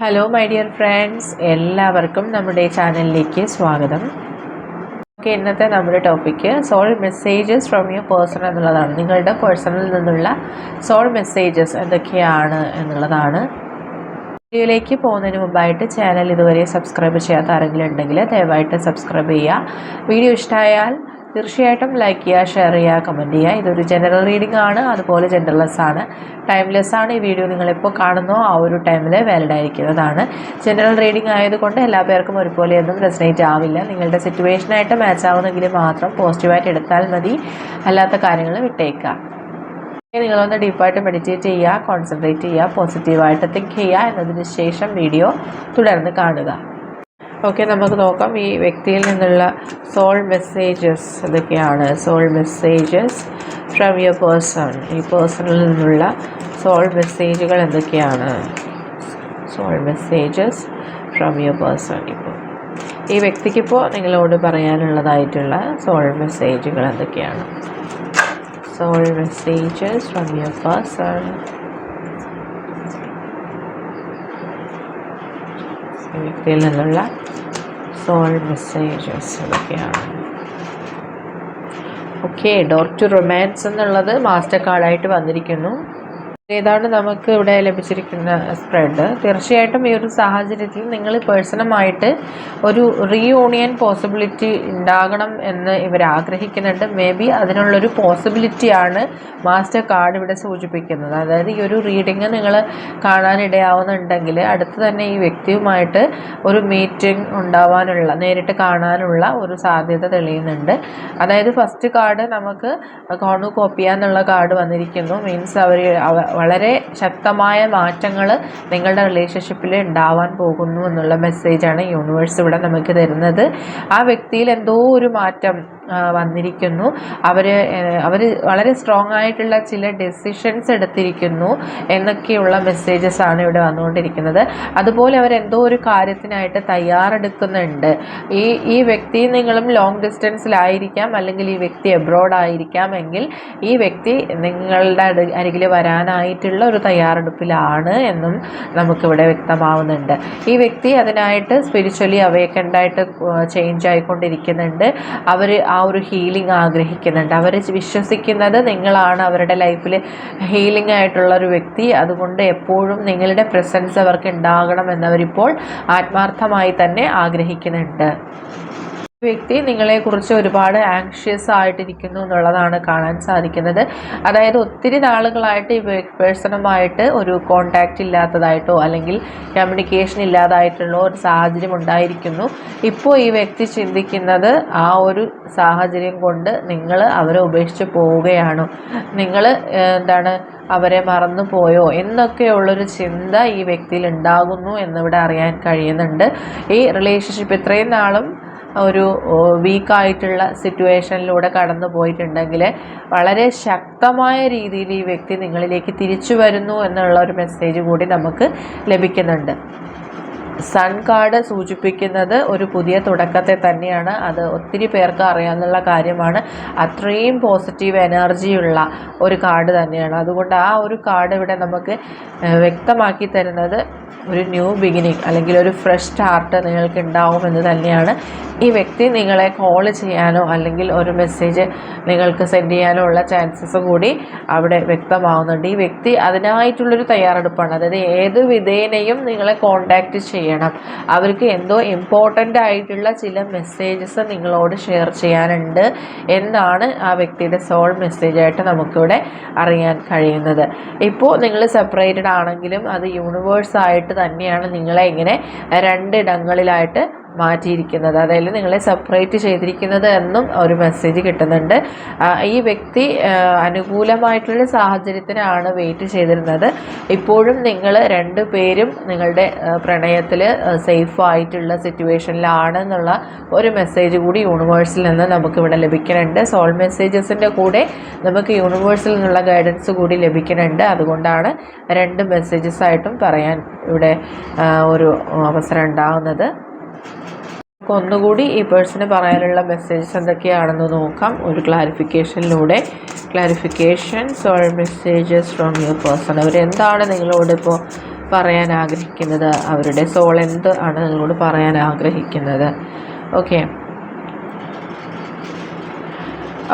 Hello my dear friends എല്ലാവർക്കും നമ്മുടെ ചാനലിലേക്ക് സ്വാഗതം. ഓക്കെ ഇന്നത്തെ നമ്മുടെ topic soul messages from your person എന്നുള്ളതാണ്. നിങ്ങളുടെ പേഴ്സണിൽ നിന്നുള്ള സോൾ മെസ്സേജസ് എന്തൊക്കെയാണ് എന്നുള്ളതാണ്. വീഡിയോയിലേക്ക് പോകുന്നതിന് മുമ്പായിട്ട് ചാനൽ ഇതുവരെ സബ്സ്ക്രൈബ് ചെയ്യാത്ത ആരെങ്കിലും ഉണ്ടെങ്കിൽ ദയവായിട്ട് സബ്സ്ക്രൈബ് ചെയ്യുക. വീഡിയോ ഇഷ്ടമായാൽ തീർച്ചയായിട്ടും ലൈക്ക് ചെയ്യുക ഷെയർ ചെയ്യുക കമന്റ് ചെയ്യുക. ഇതൊരു ജനറൽ റീഡിംഗ് ആണ് അതുപോലെ ജെൻഡർലെസ് ആണ്. ടൈംലെസ് ആണ് ഈ വീഡിയോ നിങ്ങളിപ്പോൾ കാണുന്നോ. ആ ഒരു ടൈമിൽ വാലിഡ് ആയിരിക്കുന്നതാണ്. ജനറൽ റീഡിംഗ് ആയതുകൊണ്ട് എല്ലാ പേർക്കും ഒരുപോലെയൊന്നും റെസനേറ്റ് ആവില്ല. നിങ്ങളുടെ സിറ്റുവേഷനായിട്ട് മാച്ച് ആവുന്നെങ്കിൽ മാത്രം പോസിറ്റീവായിട്ട് എടുത്താൽ മതി. അല്ലാത്ത കാര്യങ്ങൾ വിട്ടേക്കാം നിങ്ങളൊന്ന് ഡീപ്പായിട്ട് മെഡിറ്റേറ്റ് ചെയ്യുക കോൺസെൻട്രേറ്റ് ചെയ്യുക പോസിറ്റീവായിട്ട് തിങ്ക് ചെയ്യുക എന്നതിന് ശേഷം വീഡിയോ തുടർന്ന് കാണുക. ഓക്കെ നമുക്ക് നോക്കാം. ഈ വ്യക്തിയിൽ നിന്നുള്ള സോൾ മെസ്സേജസ് ഇതൊക്കെയാണ്. Soul messages from your person ഈ പേഴ്സണിൽ നിന്നുള്ള സോൾ മെസ്സേജുകൾ എന്തൊക്കെയാണ്? Soul messages from your person ഇപ്പോൾ ഈ വ്യക്തിക്കിപ്പോൾ നിങ്ങളോട് പറയാനുള്ളതായിട്ടുള്ള സോൾ മെസ്സേജുകൾ എന്തൊക്കെയാണ്? Soul messages from your person വ്യക്തിയിൽ നിന്നുള്ള സോൾ മെസ്സേജസ് ഇതൊക്കെയാണ് ഓക്കെ ഡോർ ടു റൊമാൻസ് എന്നുള്ളത് മാസ്റ്റർ കാർഡായിട്ട് വന്നിരിക്കുന്നു. ഏതാണ് നമുക്ക് ഇവിടെ ലഭിച്ചിരിക്കുന്ന സ്പ്രെഡ് തീർച്ചയായിട്ടും ഈ ഒരു സാഹചര്യത്തിൽ നിങ്ങൾ പേഴ്സണമായിട്ട് ഒരു റീയൂണിയൻ പോസിബിലിറ്റി ഉണ്ടാകണം എന്ന് ഇവർ ആഗ്രഹിക്കുന്നുണ്ട്. മേ ബി അതിനുള്ളൊരു പോസിബിലിറ്റിയാണ് മാസ്റ്റർ കാർഡ് ഇവിടെ സൂചിപ്പിക്കുന്നത്. അതായത് ഈ ഒരു റീഡിങ് നിങ്ങൾ കാണാനിടയാവുന്നുണ്ടെങ്കിൽ അടുത്ത് തന്നെ ഈ വ്യക്തിയുമായിട്ട് ഒരു മീറ്റിംഗ് ഉണ്ടാവാനുള്ള നേരിട്ട് കാണാനുള്ള ഒരു സാധ്യത തെളിയുന്നുണ്ട്. അതായത് ഫസ്റ്റ് കാർഡ് നമുക്ക് കോണു കോപ്പിയ എന്നുള്ള കാർഡ് വന്നിരിക്കുന്നു. മീൻസ് അവർ വളരെ ശക്തമായ മാറ്റങ്ങൾ നിങ്ങളുടെ റിലേഷൻഷിപ്പിൽ ഉണ്ടാവാൻ പോകുന്നു എന്നുള്ള മെസ്സേജാണ് യൂണിവേഴ്സ് ഇവിടെ നമുക്ക് തരുന്നത്. ആ വ്യക്തിയിൽ എന്തോ ഒരു മാറ്റം വന്നിരിക്കുന്നു. അവർ അവർ വളരെ സ്ട്രോങ് ആയിട്ടുള്ള ചില ഡെസിഷൻസ് എടുത്തിരിക്കുന്നു എന്നൊക്കെയുള്ള മെസ്സേജസ് ആണ് ഇവിടെ വന്നുകൊണ്ടിരിക്കുന്നത്. അതുപോലെ അവർ എന്തോ ഒരു കാര്യത്തിനായിട്ട് തയ്യാറെടുക്കുന്നുണ്ട്. ഈ ഈ വ്യക്തി നിങ്ങളും ലോങ് ഡിസ്റ്റൻസിലായിരിക്കാം അല്ലെങ്കിൽ ഈ വ്യക്തി എബ്രോഡ് ആയിരിക്കാം എങ്കിൽ ഈ വ്യക്തി നിങ്ങളുടെ അരികിൽ വരാനായിട്ടുള്ള ഒരു തയ്യാറെടുപ്പിലാണ് എന്നും നമുക്കിവിടെ വ്യക്തമാവുന്നുണ്ട്. ഈ വ്യക്തി അതിനായിട്ട് സ്പിരിച്വലി അവേക്കൻഡായിട്ട് ചേഞ്ച് ആയിക്കൊണ്ടിരിക്കുന്നുണ്ട്. അവർ ആ ഒരു ഹീലിംഗ് ആഗ്രഹിക്കുന്നുണ്ട്. അവർ വിശ്വസിക്കുന്നത് നിങ്ങളാണ് അവരുടെ ലൈഫിൽ ഹീലിംഗ് ആയിട്ടുള്ള ഒരു വ്യക്തി. അതുകൊണ്ട് എപ്പോഴും നിങ്ങളുടെ പ്രസൻസ് അവർക്ക് ഉണ്ടാകണം എന്നവരിപ്പോൾ ആത്മാർത്ഥമായി തന്നെ ആഗ്രഹിക്കുന്നുണ്ട്. വ്യക്തി നിങ്ങളെക്കുറിച്ച് ഒരുപാട് ആങ്ഷ്യസ് ആയിട്ടിരിക്കുന്നു എന്നുള്ളതാണ് കാണാൻ സാധിക്കുന്നത്. അതായത് ഒത്തിരി നാളുകളായിട്ട് ഈ പേഴ്സണുമായിട്ട് ഒരു കോണ്ടാക്റ്റ് ഇല്ലാത്തതായിട്ടോ അല്ലെങ്കിൽ കമ്മ്യൂണിക്കേഷൻ ഇല്ലാതായിട്ടുള്ള ഒരു സാഹചര്യം ഉണ്ടായിരിക്കുന്നു. ഇപ്പോൾ ഈ വ്യക്തി ചിന്തിക്കുന്നത് ആ ഒരു സാഹചര്യം കൊണ്ട് നിങ്ങൾ അവരെ ഉപേക്ഷിച്ച് പോവുകയാണോ. നിങ്ങൾ എന്താണ് അവരെ മറന്നു പോയോ എന്നൊക്കെയുള്ളൊരു ചിന്ത ഈ വ്യക്തിയിൽ ഉണ്ടാകുന്നു എന്നിവിടെ അറിയാൻ കഴിയുന്നുണ്ട്. ഈ റിലേഷൻഷിപ്പ് ഇത്രയും നാളും ഒരു വീക്കായിട്ടുള്ള സിറ്റുവേഷനിലൂടെ കടന്നു പോയിട്ടുണ്ടെങ്കിൽ വളരെ ശക്തമായ രീതിയിൽ ഈ വ്യക്തി നിങ്ങളിലേക്ക് തിരിച്ചു വരുന്നു എന്നുള്ള ഒരു മെസ്സേജ് കൂടി നമുക്ക് ലഭിക്കുന്നുണ്ട്. സൺ കാർഡ് സൂചിപ്പിക്കുന്നത് ഒരു പുതിയ തുടക്കത്തെ തന്നെയാണ്. അത് ഒത്തിരി പേർക്ക് അറിയാവുന്ന കാര്യമാണ്. അത്രയും പോസിറ്റീവ് എനർജിയുള്ള ഒരു കാർഡ് തന്നെയാണ്. അതുകൊണ്ട് ആ ഒരു കാർഡ് ഇവിടെ നമുക്ക് വ്യക്തമാക്കി തരുന്നത് ഒരു ന്യൂ ബിഗിനിങ് അല്ലെങ്കിൽ ഒരു ഫ്രഷ് സ്റ്റാർട്ട് നിങ്ങൾക്ക് ഉണ്ടാവുമെന്ന് തന്നെയാണ്. ഈ വ്യക്തി നിങ്ങളെ കോൾ ചെയ്യാനോ അല്ലെങ്കിൽ ഒരു മെസ്സേജ് നിങ്ങൾക്ക് സെൻഡ് ചെയ്യാനോ ഉള്ള ചാൻസസ് കൂടി അവിടെ വ്യക്തമാവുന്നുണ്ട്. ഈ വ്യക്തി അതിനായിട്ടുള്ളൊരു തയ്യാറെടുപ്പാണ്. അതായത് ഏത് വിധേനയും നിങ്ങളെ കോണ്ടാക്റ്റ് ചെയ്യണം. അവർക്ക് എന്തോ ഇമ്പോർട്ടന്റ് ആയിട്ടുള്ള ചില മെസ്സേജസ് നിങ്ങളോട് ഷെയർ ചെയ്യാനുണ്ട് എന്നാണ് ആ വ്യക്തിയുടെ സോൾ മെസ്സേജായിട്ട് നമുക്കിവിടെ അറിയാൻ കഴിയുന്നത്. ഇപ്പോൾ നിങ്ങൾ സെപ്പറേറ്റഡ് ആണെങ്കിലും അത് യൂണിവേഴ്സായിട്ട് തന്നെയാണ് നിങ്ങളെ ഇങ്ങനെ രണ്ടിടങ്ങളിലായിട്ട് മാറ്റിയിരിക്കുന്നത്. അതായത് നിങ്ങളെ സെപ്പറേറ്റ് ചെയ്തിരിക്കുന്നത് എന്നും ഒരു മെസ്സേജ് കിട്ടുന്നുണ്ട്. ഈ വ്യക്തി അനുകൂലമായിട്ടുള്ള സാഹചര്യത്തിനാണ് വെയിറ്റ് ചെയ്തിരുന്നത്. ഇപ്പോഴും നിങ്ങൾ രണ്ടു പേരും നിങ്ങളുടെ പ്രണയത്തിൽ സേഫ് ആയിട്ടുള്ള സിറ്റുവേഷനിലാണ് എന്നുള്ള ഒരു മെസ്സേജ് കൂടി യൂണിവേഴ്സിൽ നിന്ന് നമുക്കിവിടെ ലഭിക്കുന്നുണ്ട്. സോൾ മെസ്സേജസിന്റെ കൂടെ നമുക്ക് യൂണിവേഴ്സിൽ നിന്നുള്ള ഗൈഡൻസ് കൂടി ലഭിക്കുന്നുണ്ട്. അതുകൊണ്ടാണ് രണ്ട് മെസ്സേജസ് ആയിട്ടും പറയാൻ ഇവിടെ ഒരു അവസരം ഉണ്ടാകുന്നത് നമുക്ക് ഒന്നുകൂടി ഈ പേഴ്സണ് പറയാനുള്ള മെസ്സേജസ് എന്തൊക്കെയാണെന്ന് നോക്കാം. ഒരു ക്ലാരിഫിക്കേഷനിലൂടെ clarification soul messages from your person അവരെന്താണ് നിങ്ങളോട് ഇപ്പോൾ പറയാൻ ആഗ്രഹിക്കുന്നത്? അവരുടെ സോൾ എന്ത് ആണ് നിങ്ങളോട് പറയാൻ ആഗ്രഹിക്കുന്നത്? ഓക്കെ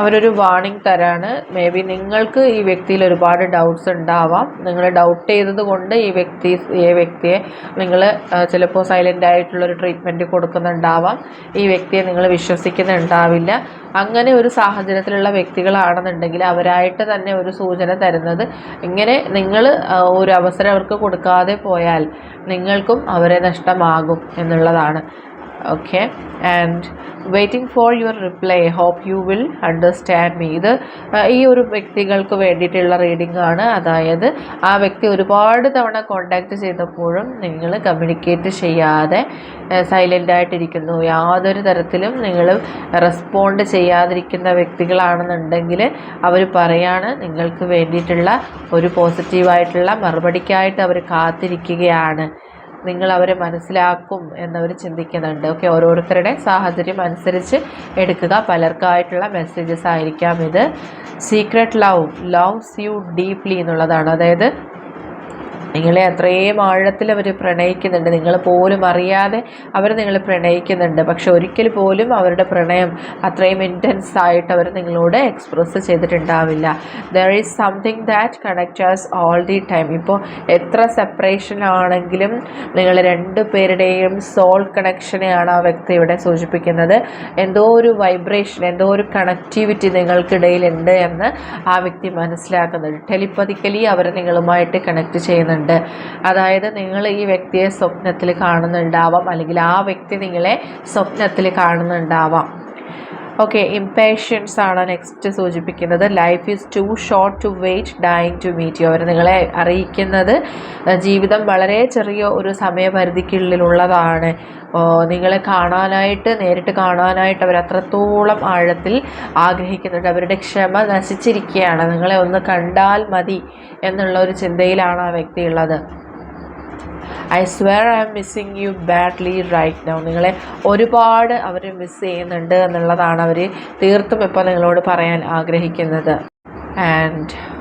അവരൊരു വാണിംഗ് തരാണ്. മേ ബി നിങ്ങൾക്ക് ഈ വ്യക്തിയിൽ ഒരുപാട് ഡൗട്ട്സ് ഉണ്ടാവാം. നിങ്ങൾ ഡൗട്ട് ചെയ്തത് കൊണ്ട് ഈ വ്യക്തി ഈ വ്യക്തിയെ നിങ്ങൾ ചിലപ്പോൾ സൈലന്റ് ആയിട്ടുള്ളൊരു ട്രീറ്റ്മെന്റ് കൊടുക്കുന്നുണ്ടാവാം. ഈ വ്യക്തിയെ നിങ്ങൾ വിശ്വസിക്കുന്നുണ്ടാവില്ല. അങ്ങനെ ഒരു സാഹചര്യത്തിലുള്ള വ്യക്തികളാണെന്നുണ്ടെങ്കിൽ അവരായിട്ട് തന്നെ ഒരു സൂചന തരുന്നത് ഇങ്ങനെ നിങ്ങൾ ഒരു അവസരം അവർക്ക് കൊടുക്കാതെ പോയാൽ നിങ്ങൾക്കും അവരെ നഷ്ടമാകും എന്നുള്ളതാണ്. Okay and waiting for your reply hope you will understand me ഇത് ഈ ഒരു വ്യക്തികൾക്ക് വേണ്ടിയിട്ടുള്ള റീഡിംഗ് ആണ്. അതായത് ആ വ്യക്തി ഒരുപാട് തവണ കോണ്ടാക്ട് ചെയ്തപ്പോഴും നിങ്ങൾ കമ്മ്യൂണിക്കേറ്റ് ചെയ്യാതെ സൈലന്റായിട്ടിരിക്കുന്നു യാതൊരു തരത്തിലും നിങ്ങൾ റെസ്പോണ്ട് ചെയ്യാതിരിക്കുന്ന വ്യക്തികളാണെന്നുണ്ടെങ്കിൽ അവർ പറയാണ് നിങ്ങൾക്ക് വേണ്ടിയിട്ടുള്ള ഒരു പോസിറ്റീവായിട്ടുള്ള മറുപടിക്കായിട്ട് അവർ കാത്തിരിക്കുകയാണ്. നിങ്ങൾ അവരെ മനസ്സിലാക്കും എന്നവർ ചിന്തിക്കുന്നുണ്ട്. ഓക്കെ ഓരോരുത്തരുടെ സാഹചര്യം അനുസരിച്ച് എടുക്കുക. പലർക്കായിട്ടുള്ള മെസ്സേജസ് ആയിരിക്കാം ഇത്. Secret love loves you deeply എന്നുള്ളതാണ്. അതായത് നിങ്ങളെ അത്രയും ആഴത്തിൽ അവർ പ്രണയിക്കുന്നുണ്ട്. നിങ്ങൾ പോലും അറിയാതെ അവർ നിങ്ങളെ പ്രണയിക്കുന്നുണ്ട്. പക്ഷെ ഒരിക്കൽ പോലും അവരുടെ പ്രണയം അത്രയും ഇന്റൻസ് ആയിട്ട് അവർ നിങ്ങളോട് express ചെയ്തിട്ടുണ്ടാവില്ല. There is something that connectors all the time ഇപ്പോൾ എത്ര സെപ്പറേഷൻ ആണെങ്കിലും നിങ്ങൾ രണ്ട് പേരുടെയും സോൾ കണക്ഷനെയാണ് ആ വ്യക്തി ഇവിടെ സൂചിപ്പിക്കുന്നത്. എന്തോ ഒരു വൈബ്രേഷൻ എന്തോ ഒരു കണക്റ്റിവിറ്റി നിങ്ങൾക്കിടയിലുണ്ട് എന്ന് ആ വ്യക്തി മനസ്സിലാക്കുന്നത് ടെലിപ്പതിക്കലി അവർ നിങ്ങളുമായിട്ട് കണക്ട് ചെയ്യുന്നുണ്ട്. ഉണ്ട് അതായത് നിങ്ങൾ ഈ വ്യക്തിയെ സ്വപ്നത്തിൽ കാണുന്നുണ്ടാവാം. അല്ലെങ്കിൽ ആ വ്യക്തി നിങ്ങളെ സ്വപ്നത്തിൽ കാണുന്നുണ്ടാവാം. ഓക്കെ ഇംപേഷ്യൻസ് ആണ് നെക്സ്റ്റ് സൂചിപ്പിക്കുന്നത്. Life is too short to wait dying to meet you അവർ നിങ്ങളെ അറിയിക്കുന്നത് ജീവിതം വളരെ ചെറിയ ഒരു സമയപരിധിക്കുള്ളിലുള്ളതാണ്. നിങ്ങളെ കാണാനായിട്ട് നേരിട്ട് കാണാനായിട്ട് അവർ അത്രത്തോളം ആഴത്തിൽ ആഗ്രഹിക്കുന്നുണ്ട്. അവരുടെ ക്ഷമ നശിച്ചിരിക്കുകയാണ്. നിങ്ങളെ ഒന്ന് കണ്ടാൽ മതി എന്നുള്ള ഒരു ചിന്തയിലാണ് ആ വ്യക്തി ഉള്ളത്. I swear I'm missing you badly right now നിങ്ങളെ ഒരുപാട് അവർ മിസ് ചെയ്യുന്നുണ്ട് എന്നുള്ളതാണ് അവർ തീർത്തും ഇപ്പോൾ നിങ്ങളോട് പറയാൻ ആഗ്രഹിക്കുന്നത്. And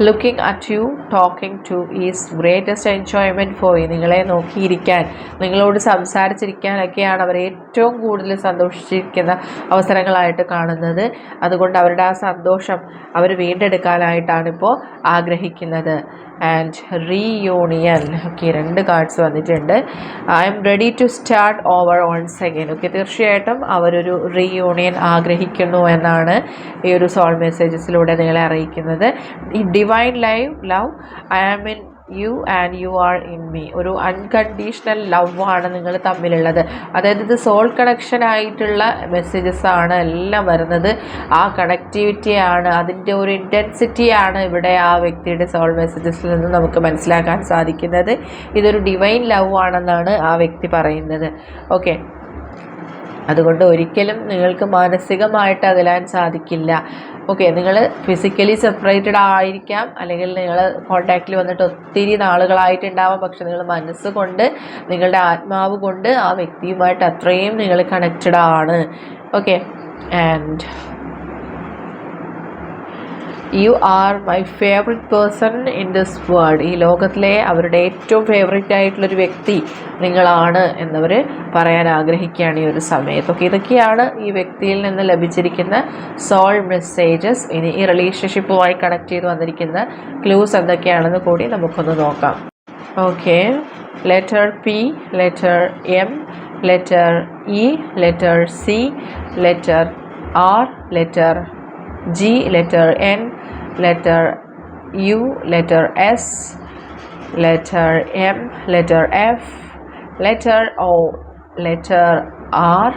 looking at you talking to is greatest enjoyment for you നിങ്ങളെ നോക്കിയിരിക്കാൻ നിങ്ങളോട് സംസാരിച്ചിരിക്കാനൊക്കെയാണ് അവർ ഏറ്റവും കൂടുതൽ സന്തോഷിച്ചിരിക്കുന്ന അവസരങ്ങളായിട്ട് കാണുന്നത്. അതുകൊണ്ട് അവരുടെ ആ സന്തോഷം അവർ വീണ്ടെടുക്കാനായിട്ടാണ് ഇപ്പോൾ ആഗ്രഹിക്കുന്നത്. ആൻഡ് റീയൂണിയൻ ഓക്കെ രണ്ട് കാർഡ്സ് വന്നിട്ടുണ്ട്. I'm ready to start over on second okay തീർച്ചയായിട്ടും അവരൊരു റീയൂണിയൻ ആഗ്രഹിക്കുന്നു എന്നാണ് ഈ ഒരു സോൾ മെസ്സേജസിലൂടെ നിങ്ങളെ അറിയിക്കുന്നത്. ഈ divine live love I am in you and you are in me ഒരു അൺകണ്ടീഷണൽ ലവ് ആണ് നിങ്ങൾ തമ്മിലുള്ളത്. അതായത് ഇത് സോൾ കണക്ഷൻ ആയിട്ടുള്ള മെസ്സേജസ് ആണ് എല്ലാം വരുന്നത്. ആ കണക്ടിവിറ്റിയാണ് അതിന്റെ ഒരു ഇന്റൻസിറ്റിയാണ് ഇവിടെ ആ വ്യക്തിയുടെ സോൾ മെസ്സേജസിൽ നിന്ന് നമുക്ക് മനസ്സിലാക്കാൻ സാധിക്കുന്നത്. ഇതൊരു ഡിവൈൻ ലവ് ആണെന്നാണ് ആ വ്യക്തി പറയുന്നത്. ഓക്കെ അതുകൊണ്ട് ഒരിക്കലും നിങ്ങൾക്ക് മാനസികമായിട്ട് അകലാൻ സാധിക്കില്ല. ഓക്കെ നിങ്ങൾ ഫിസിക്കലി സെപ്പറേറ്റഡ് ആയിരിക്കാം. അല്ലെങ്കിൽ നിങ്ങൾ കോണ്ടാക്റ്റിൽ വന്നിട്ട് ഒത്തിരി നാളുകളായിട്ടുണ്ടാവാം. പക്ഷെ നിങ്ങൾ മനസ്സുകൊണ്ട് നിങ്ങളുടെ ആത്മാവ് കൊണ്ട് ആ വ്യക്തിയുമായിട്ട് അത്രയും നിങ്ങൾ കണക്റ്റഡ് ആണ്. Okay and you are my favourite person in this world ഈ ലോകത്തിലെ അവരുടെ ഏറ്റവും ഫേവററ്റ് ആയിട്ടുള്ളൊരു വ്യക്തി നിങ്ങളാണ് എന്നവർ പറയാൻ ആഗ്രഹിക്കുകയാണ് ഈ ഒരു സമയത്ത്. ഓക്കെ ഇതൊക്കെയാണ് ഈ വ്യക്തിയിൽ നിന്ന് ലഭിച്ചിരിക്കുന്ന സോൾ മെസ്സേജസ് ഇനി ഈ റിലേഷൻഷിപ്പുമായി കണക്ട് ചെയ്ത് വന്നിരിക്കുന്ന ക്ലൂസ് എന്തൊക്കെയാണെന്ന് കൂടി നമുക്കൊന്ന് നോക്കാം. Okay letter P letter M letter E letter C letter R letter G letter N letter U, letter S, letter M, letter F, letter O, letter R,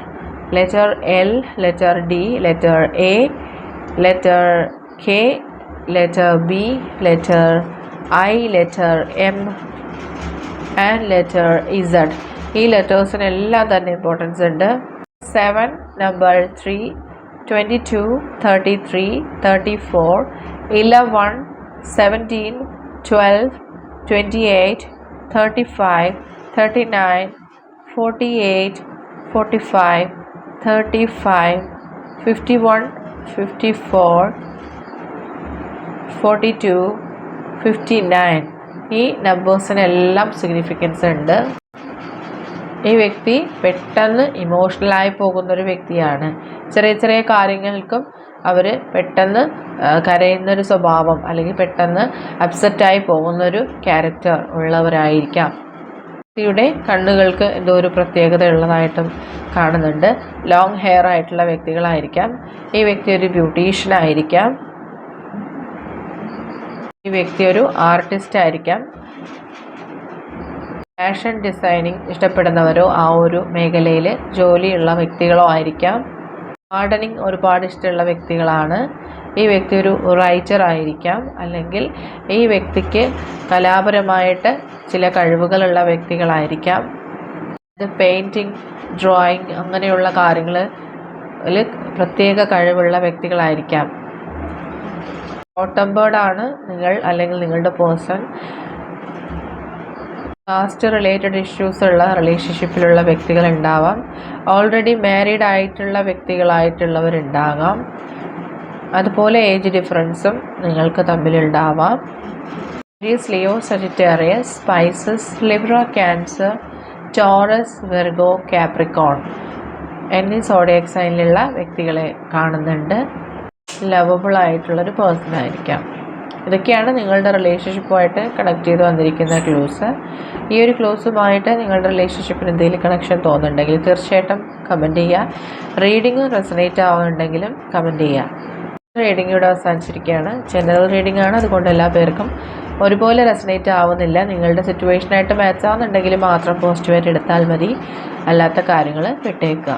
letter L, letter D, letter A, letter K, letter B, letter I, letter M and letter Z. ഈ ലെറ്റേഴ്സിനെല്ലാം തന്നെ importance ഉണ്ട് seven number three Twenty two thirty three thirty four 11, 17, 12, 28, 35, 39, 48, 45, 35, 51, 54, 42, fifty nine ഈ നമ്പേഴ്സിനെല്ലാം significance ഉണ്ട് ഈ വ്യക്തി പെട്ടെന്ന് ഇമോഷണലായി പോകുന്നൊരു വ്യക്തിയാണ്. ചെറിയ ചെറിയ കാര്യങ്ങൾക്കും അവർ പെട്ടെന്ന് കരയുന്നൊരു സ്വഭാവം അല്ലെങ്കിൽ പെട്ടെന്ന് അപ്സെറ്റായി പോകുന്നൊരു ക്യാരക്ടർ ഉള്ളവരായിരിക്കാം. വ്യക്തിയുടെ കണ്ണുകൾക്ക് എന്തോ ഒരു പ്രത്യേകത ഉള്ളതായിട്ടും കാണുന്നുണ്ട്. ലോങ് ഹെയർ ആയിട്ടുള്ള വ്യക്തികളായിരിക്കാം. ഈ വ്യക്തി ഒരു ബ്യൂട്ടീഷ്യൻ ആയിരിക്കാം. ഈ വ്യക്തി ഒരു ആർട്ടിസ്റ്റ് ആയിരിക്കാം. ഫാഷൻ ഡിസൈനിങ് ഇഷ്ടപ്പെടുന്നവരോ ആ ഒരു മേഖലയിൽ ജോലിയുള്ള വ്യക്തികളോ ആയിരിക്കാം. ഗാർഡനിങ് ഒരുപാട് ഇഷ്ടമുള്ള വ്യക്തികളാണ്. ഈ വ്യക്തി ഒരു റൈറ്റർ ആയിരിക്കാം. അല്ലെങ്കിൽ ഈ വ്യക്തിക്ക് കലാപരമായിട്ട് ചില കഴിവുകളുള്ള വ്യക്തികളായിരിക്കാം. ഇത് പെയിന്റിങ് ഡ്രോയിങ് അങ്ങനെയുള്ള കാര്യങ്ങളിൽ പ്രത്യേക കഴിവുള്ള വ്യക്തികളായിരിക്കാം. ആണ് നിങ്ങൾ അല്ലെങ്കിൽ നിങ്ങളുടെ പേഴ്സൺ. കാസ്റ്റ് റിലേറ്റഡ് ഇഷ്യൂസ് ഉള്ള റിലേഷൻഷിപ്പിലുള്ള വ്യക്തികൾ ഉണ്ടാവാം. ഓൾറെഡി മാരീഡ് ആയിട്ടുള്ള വ്യക്തികളായിട്ടുള്ളവരുണ്ടാകാം. അതുപോലെ ഏജ് ഡിഫറൻസും നിങ്ങൾക്ക് തമ്മിലുണ്ടാവാം. Aries Leo Sagittarius Pisces Libra Cancer Taurus Virgo Capricorn എന്നീ സോഡിയക് സൈനിലുള്ള വ്യക്തികളെ കാണുന്നുണ്ട്. ലവബിൾ ആയിട്ടുള്ളൊരു പേഴ്സൺ ആയിരിക്കാം. ഇതൊക്കെയാണ് നിങ്ങളുടെ റിലേഷൻഷിപ്പുമായിട്ട് കണക്ട് ചെയ്ത് വന്നിരിക്കുന്ന ക്ലൂസ് ഈ ഒരു ക്ലൂസുമായിട്ട് നിങ്ങളുടെ റിലേഷൻഷിപ്പിന് എന്തെങ്കിലും കണക്ഷൻ തോന്നുന്നുണ്ടെങ്കിൽ തീർച്ചയായിട്ടും കമന്റ് ചെയ്യുക റീഡിങ് റെസനേറ്റ് ആവുന്നുണ്ടെങ്കിലും കമന്റ് ചെയ്യുക റീഡിംഗ് ഇവിടെ അവസാനിച്ചിരിക്കുകയാണ്. ജനറൽ റീഡിംഗ് ആണ്. അതുകൊണ്ട് എല്ലാ പേർക്കും ഒരുപോലെ റെസനേറ്റ് ആവുന്നില്ല. നിങ്ങളുടെ സിറ്റുവേഷനായിട്ട് മാച്ച് ആവുന്നുണ്ടെങ്കിൽ മാത്രം പോസിറ്റീവായിട്ട് എടുത്താൽ മതി. അല്ലാത്ത കാര്യങ്ങൾ വിട്ടേക്കുക.